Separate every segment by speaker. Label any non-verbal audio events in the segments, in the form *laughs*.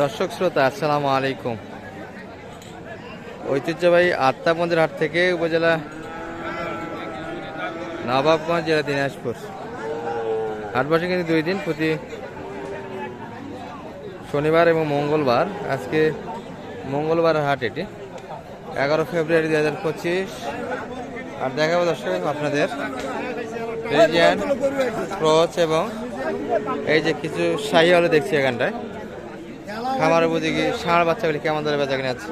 Speaker 1: দর্শক শ্রোতা, আসসালামু আলাইকুম। ঐতিহ্যবাহী আত্মাপন্দের হাট থেকে উপজেলা নবাবগঞ্জ জেলা দিনাজপুর। হাট বসে কিন্তু দুই দিন, প্রতি শনিবার এবং মঙ্গলবার। আজকে মঙ্গলবার হাট এটি। এগারো ফেব্রুয়ারি দু হাজার পঁচিশ। আর দেখাবো দর্শক, আপনাদের ক্রচ এবং এই যে কিছু শাহি হলে দেখছি এখানটায়। বুঝে কি ষাঁড় বাচ্চাগুলি কেমন ধরে বেচা কিনে আছে?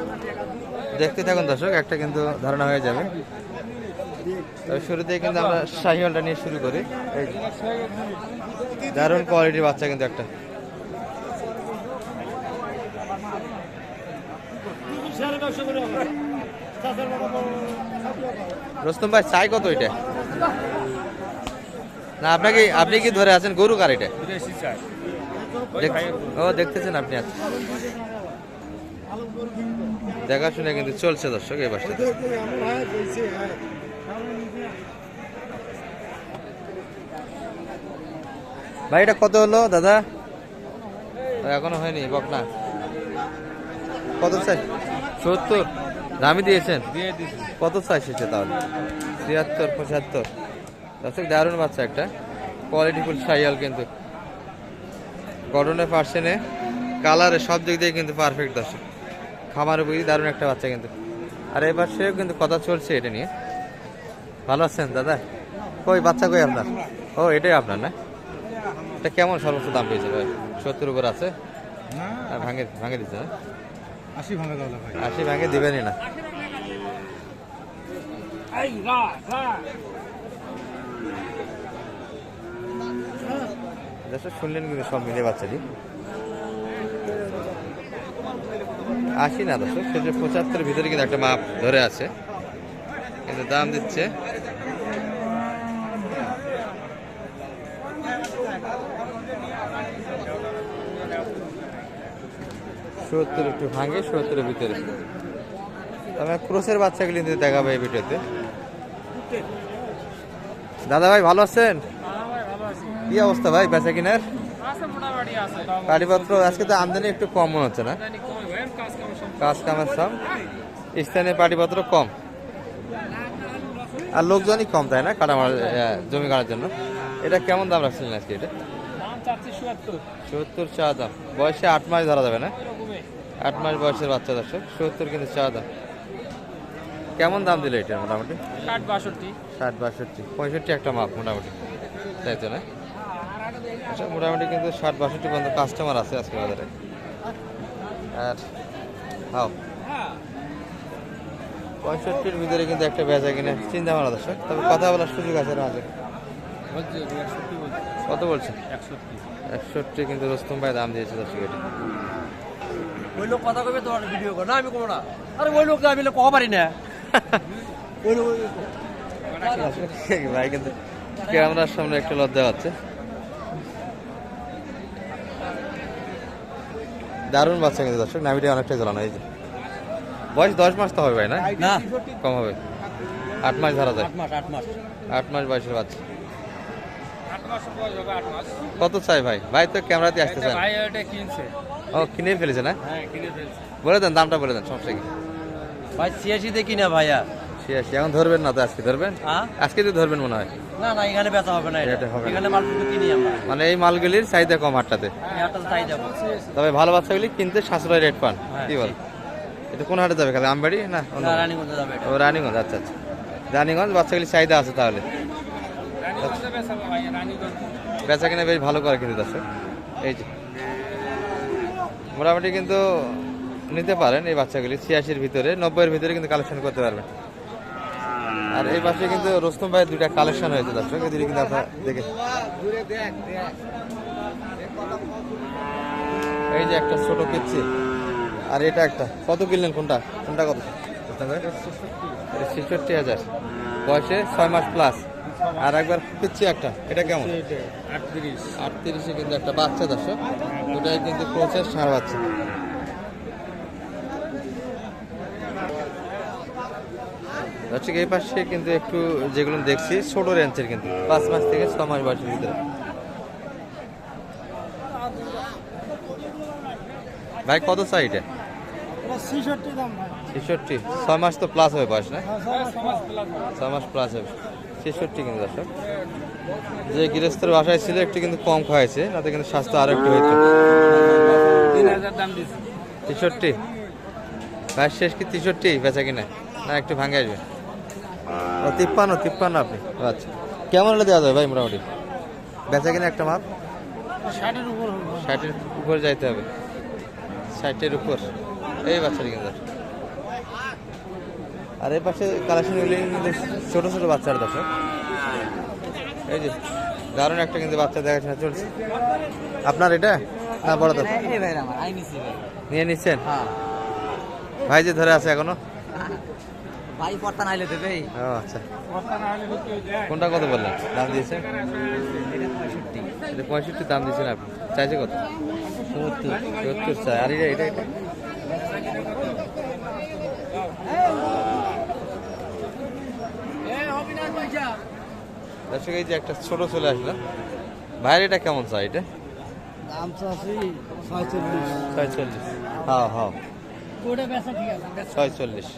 Speaker 1: দেখতে থাকুন দর্শক, একটা কিন্তু ধারণা হয়ে যাবে। তবে শুরুতেই কিন্তু আমরা শাহিওয়ালটা নিয়ে শুরু করি। দারুণ কোয়ালিটির বাচ্চা কিন্তু একটা। রোস্তম ভাই, চাই কত এটা? না, আপনাকে আপনি কি ধরে আছেন? গরু কার এটা? ও দেখতেছেন আপনি আচ্ছা। দেখাশোনা কিন্তু চলছে দর্শক এই বাসটা ভাই এটা কত হলো দাদা? এখনও হয়নি বকনা কত চাই? সত্তর। দামি দিয়েছেন? কত চাই সেটা তাহলে? ছিয়াত্তর পঁচাত্তর। দর্শক দারুণ বাচ্চা একটা। কোয়ালিটিফুল সাইয়াল কিন্তু। গঠনে পার্সেনে কালারে সব দিক দিয়ে কিন্তু পারফেক্ট দর্শক। খামার বুঝি দারুণ একটা বাচ্চা কিন্তু। আর এবার সেও কিন্তু কথা চলছে এটা নিয়ে। ভালো আছেন দাদা? কই বাচ্চা কই আপনার? ও এটাই আপনার না? এটা কেমন সর্বোচ্চ দাম পেয়েছে ভাই? সত্তর উপর আছে? আর ভাঙে ভাঙে দিচ্ছে না?
Speaker 2: আশি ভাঙা দাও ভাই।
Speaker 1: আশি ভাঙে দিবেনই না। দর্শক শুনলেন কিন্তু সব মিলে বাচ্চাটি। আশি না দর্শক, সেটা পঁচাত্তরের ভিতরে কিন্তু একটা মাপ ধরে আছে। কিন্তু দাম দিচ্ছে। সত্তর একটু ভাঙে, সত্তরের ভিতরে। তবে ক্রোসের বাচ্চাগুলি দেখাবে এই ভিডিওতে। দাদা ভাই ভালো আছেন? কি অবস্থা ভাই বেচা কিনার? গাড়িপত্র আজকে তো আমদানি একটু কম মনে হচ্ছে না? কাজ কামের সব। স্থানীয় পাটিপত্র কম। আর লোকজনই কম তাই না কাটা মারা জমি কাটার জন্য? এটা কেমন দাম রাখছিলেন আজকে এটা? সত্তর। চা দাম। বয়সে আট মাস ধরা যাবে না? আট মাস বয়সের বাচ্চা দর্শক সত্তর কিন্তু চা দাম। কেমন দাম দিলে এটা মোটামুটি?
Speaker 3: ষাট বাষট্টি।
Speaker 1: ষাট বাষট্টি। পঁয়ষট্টি একটা মাপ মোটামুটি। তাই তো না? মোটামুটি কিন্তু ষাট বাষট্টি পর্যন্ত কাস্টমার আছে আজকে বাজারে। আর হাও। পঁয়ষট্টির ভিতরে কিন্তু একটা বেচা কিনে চিন্তা ভালো দর্শক। তবে কথা বলার সুযোগ আছে না কত বলছেন?
Speaker 3: একষট্টি।
Speaker 1: কিন্তু রোস্তম ভাই দাম দিয়েছে দর্শক এটা।
Speaker 3: ওই লোক কথা কবে তোমার ভিডিও কর। না আমি করব না। আরে ওই লোক আমি কহ পারি না। ওই *laughs* লোক
Speaker 1: ভাই কিন্তু ক্যামেরার সামনে একটু লজ্জা হচ্ছে দারুণ বাচ্চা কিন্তু দর্শক নামিটা অনেকটাই জ্বালানো এই যে। বয়স দশ মাস তো হবে ভাই না?
Speaker 3: না।
Speaker 1: কম হবে। আট মাস ধরা যায়।
Speaker 3: আট মাস
Speaker 1: বয়সের বাচ্চা। কত চাই ভাই? ভাই তো ক্যামেরাতে আসতে চান
Speaker 3: ভাই ওটা কিনছে।
Speaker 1: ও কিনে ফেলেছে না?
Speaker 3: হ্যাঁ কিনে ফেলছে।
Speaker 1: বলে দেন দামটা বলে দেন সমস্যা কি?
Speaker 3: ভাই ছিয়াশিতে কিনা ভাইয়া।
Speaker 1: ছিয়াশি এখন ধরবেন না তো আজকে ধরবেন?
Speaker 3: হ্যাঁ?
Speaker 1: আজকে তো ধরবেন মনে হয়।
Speaker 3: না না এখানে বেচা হবে না এটা।
Speaker 1: এটা হবে
Speaker 3: এখানে মাল কিনি আমরা।
Speaker 1: মানে এই মালগুলির চাহিদা কম হাটটাতে। তবে ভালো বাচ্চাগুলি কিনতে সাশ্রয় রেট পান
Speaker 3: হ্যাঁ,
Speaker 1: কি বল। এটা কোন হাটে যাবে খালি আমবাড়ি না
Speaker 3: যাবে
Speaker 1: ও রানীগঞ্জ আচ্ছা আচ্ছা। রানীগঞ্জ বাচ্চাগুলি চাহিদা আছে তাহলে।
Speaker 3: বেচা
Speaker 1: কিনে বেশ ভালো করে কিন্তু দর্শক এই যে। মোটামুটি কিন্তু নিতে পারেন এই বাচ্চাগুলি ছিয়াশির ভিতরে নব্বইয়ের ভিতরে কিন্তু কালেকশন করতে পারবেন। আর এই পাশে কিন্তু রোস্তম ভাইয়ের দুইটা কালেকশন হয়েছে দর্শক। এই দুটি কিন্তু আপনারা দেখে এই যে একটা ছোট পিচ্ছি আর এটা একটা। কত কিনলেন কোনটা? কোনটা কত? ছেষট্টি হাজার। বয়সে ছয় মাস প্লাস আর একবার পিচ্ছি একটা। এটা কেমন?
Speaker 3: আটত্রিশ।
Speaker 1: আটত্রিশে কিন্তু একটা বাচ্চা দর্শক। দুটাই কিন্তু প্রসেস সার বাচ্চা। দর্শক এই পাশে কিন্তু একটু যেগুলো দেখছি, ছোট রেঞ্জের কিন্তু, পাঁচ মাস থেকে ছ মাস বয়সের ভিতরে। ভাই, কত চাই এটা?
Speaker 2: ছিষট্টি।
Speaker 1: ছয় মাস তো প্লাস হবে বয়স, না? ছয় মাস প্লাস হবে। ছেষট্টি কিন্তু দর্শক। যে গৃহস্থের বাসায় ছিল, একটু কিন্তু কম খাওয়াইছে, তাতে কিন্তু স্বাস্থ্য আরও একটু হয়েছে তেষট্টি ভাই, শেষ কি তেষট্টি বেচা কিনা? না, একটু ভাঙে আসবে তিপ্পান্ন তিপ্পান্ন আপনি। আচ্ছা। কেমন হলে দেওয়া যাবে ভাই মোটামুটি? বেচা কিনা একটা মাপ?
Speaker 2: ষাটের উপর হবে।
Speaker 1: ষাটের উপর যাইতে হবে। ষাটের উপর। এই বাচ্চাটি কিন্তু। আর এই পাশে কালেকশন কিন্তু ছোট ছোট বাচ্চার দর্শক এই যে দারুণ একটা কিন্তু বাচ্চা দেখাশোনা চলছে। আপনার এটা? না বড় তো।
Speaker 3: এই ভাই আমার আই নিছি ভাই।
Speaker 1: নিয়ে নিচ্ছেন?
Speaker 3: হ্যাঁ।
Speaker 1: ভাই যে ধরে আছে এখনও?
Speaker 3: ভাই পড়তা নাইলে দেবে।
Speaker 1: ও আচ্ছা। কোনটা কত বললেন? দাম দিয়েছে? এটা পঁয়ষট্টি দাম দিয়েছেন আপনি। চাইছে কত? সত্তর। চাই। আর এটা এটা এটা? দর্শক এই যে একটা ছোট চলে আসলো। ভাইয়ের এটা কেমন চাই এটা?
Speaker 2: দাম চাষি ছয়চল্লিশ।
Speaker 1: ছয়চল্লিশ। হ্যাঁ হ্যাঁ।
Speaker 2: ঠিক আছে
Speaker 1: ছয়চল্লিশ।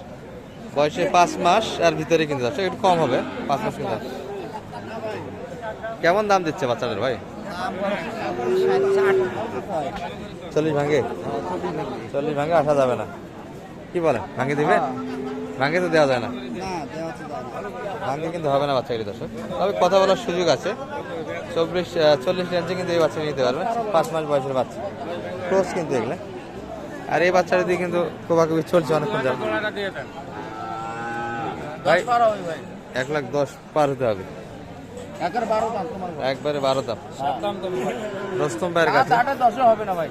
Speaker 1: বয়সে পাঁচ মাস, আর ভিতরে কিন্তু দর্শক একটু কম হবে, পাঁচ মাস কিনতে কিন্তু কেমন দাম দিচ্ছে বাচ্চাটার ভাই? চল্লিশ ভাঙে? চল্লিশ ভাঙে আসা যাবে না। কি বলে? ভাঙে দিবে? ভাঙে তো দেওয়া যায় না।
Speaker 2: না দেওয়া তো
Speaker 1: ভাঙে কিন্তু হবে না বাচ্চাগুলি দর্শক। তবে কথা বলার সুযোগ আছে। চব্বিশ চল্লিশ রেঞ্জে কিন্তু এই বাচ্চা নিতে পারবেন পাঁচ মাস বয়সের বাচ্চা। ক্লোজ কিন্তু এগুলো। আর এই বাচ্চাটা দিয়ে কিন্তু কোবাকুবি চলছে অনেকক্ষণ যাবে ভাই এক লাখ দশ পার হতে হবে। একবারে বারো দাম।
Speaker 3: দাম
Speaker 1: রস্তম ভাইয়ের কাছে।
Speaker 3: হবে না ভাই।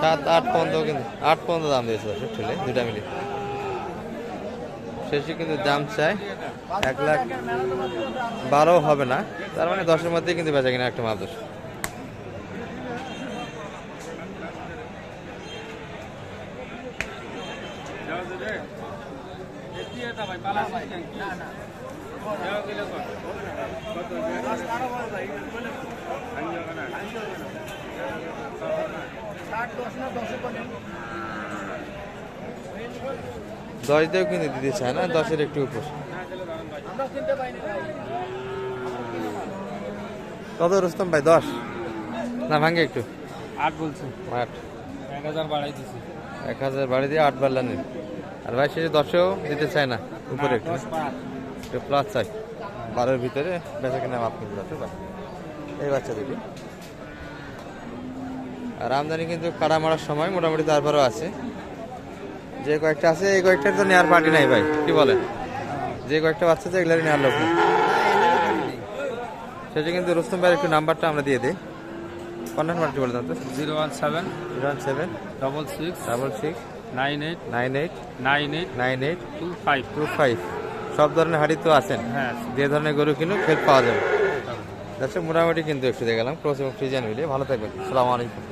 Speaker 1: সাত আট পর্যন্ত কিন্তু আট পর্যন্ত দাম দিয়েছে দর্শক ঠেলে দুটা মিলে। শেষে কিন্তু দাম চাই। এক লাখ বারো হবে না। তার মানে দশের মধ্যে কিন্তু বেচা কিনা একটা মাপ দশ দিয়েও কিন্তু দিতে চায় না দশের একটু উপর। কত রুস্তম ভাই দশ? না ভাঙ্গে একটু।
Speaker 3: আট বলছে।
Speaker 1: আট।
Speaker 3: এক হাজার বাড়াই দিছি।
Speaker 1: এক হাজার বাড়ি দিয়ে আট বাড়লেন আর ভাই শেষে দশেও দিতে চায় না। উপরে একটু প্লাস চাই। বারোর ভিতরে বেচা কিনা মাপ কিন্তু আছে এই বাচ্চা দুটি। আর আমদানি কিন্তু কাটা মারার সময় মোটামুটি তারপরেও আছে। যে কয়েকটা আছে এই কয়েকটার তো নেওয়ার পার্টি নাই ভাই। কি বলেন? যে কয়েকটা বাচ্চা আছে এগুলারই নেওয়ার লোক সেটা কিন্তু রুস্তম ভাইয়ের একটু নাম্বারটা আমরা দিয়ে দিই। কন্ট্যাক্ট নাম্বারটি বলে দেন তো।
Speaker 3: Zero one seven
Speaker 1: zero one seven
Speaker 3: double six
Speaker 1: double six
Speaker 3: nine eight
Speaker 1: nine eight
Speaker 3: nine eight
Speaker 1: nine eight
Speaker 3: two five.
Speaker 1: Two five. সব ধরনের হাড়ি তো আছেন।
Speaker 3: হ্যাঁ
Speaker 1: যে ধরনের গরু কিনুক ফের পাওয়া যাবে। দর্শক মোটামুটি কিন্তু একটু দেখালাম ক্রস এবং ফ্রিজান মিলিয়ে ভালো থাকবেন। সালাম আলাইকুম।